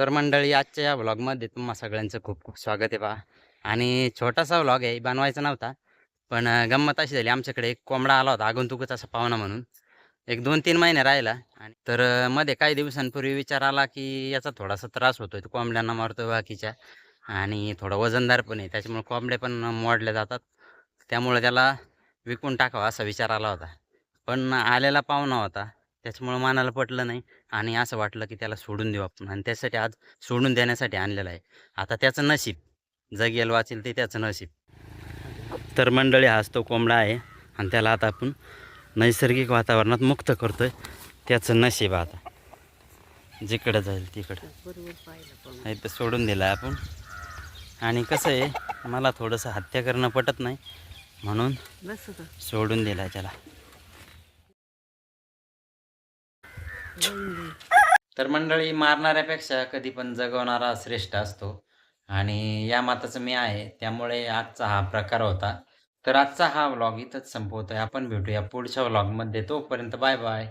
तर मंडळी आजच्या या व्लॉगमध्ये तुम्हा सगळ्यांचं खूप खूप स्वागत आहे पहा. आणि छोटासा व्लॉग आहे बनवायचा नव्हता पण गंमत अशी झाली. आमच्याकडे एक कोंबडा आला होता आगंतुकच असा पाहुणा म्हणून. एक दोन तीन महिने राहिला आणि तर मध्ये काही दिवसांपूर्वी विचार आला की याचा थोडासा त्रास होतोय तो कोंबड्यांना मारतो बाकीच्या. आणि थोडं वजनदार पण आहे त्याच्यामुळे कोंबडे पण मोडले जातात. त्यामुळे त्याला विकून टाकावा असा विचार आला होता. पण आलेला पाहुणा होता. त्याच्यामुळं मनाला पटलं नाही आणि असं वाटलं की त्याला सोडून देऊ आपण आणि त्यासाठी आज सोडून देण्यासाठी आणलेलं आहे. आता त्याचं नशीब जगेल वाचेल ते त्याचं नशीब. तर मंडळी हाच तो कोंबडा आहे आणि त्याला आता आपण नैसर्गिक वातावरणात मुक्त करतोय. त्याचं नशीब आता. जिकडं जाईल तिकडं. तर सोडून दिलं आपण. आणि कसं आहे मला थोडंसं हत्या करणं पटत नाही म्हणून सोडून दिलं त्याला. तर मंडळी मारणाऱ्यापेक्षा कधी पण जगवणारा श्रेष्ठ असतो. आणि या माताचं मी आहे त्यामुळे आजचा हा प्रकार होता. तर आजचा हा व्लॉग इथंच संपवतोय. आपण भेटूया पुढच्या व्लॉगमध्ये तोपर्यंत बाय बाय.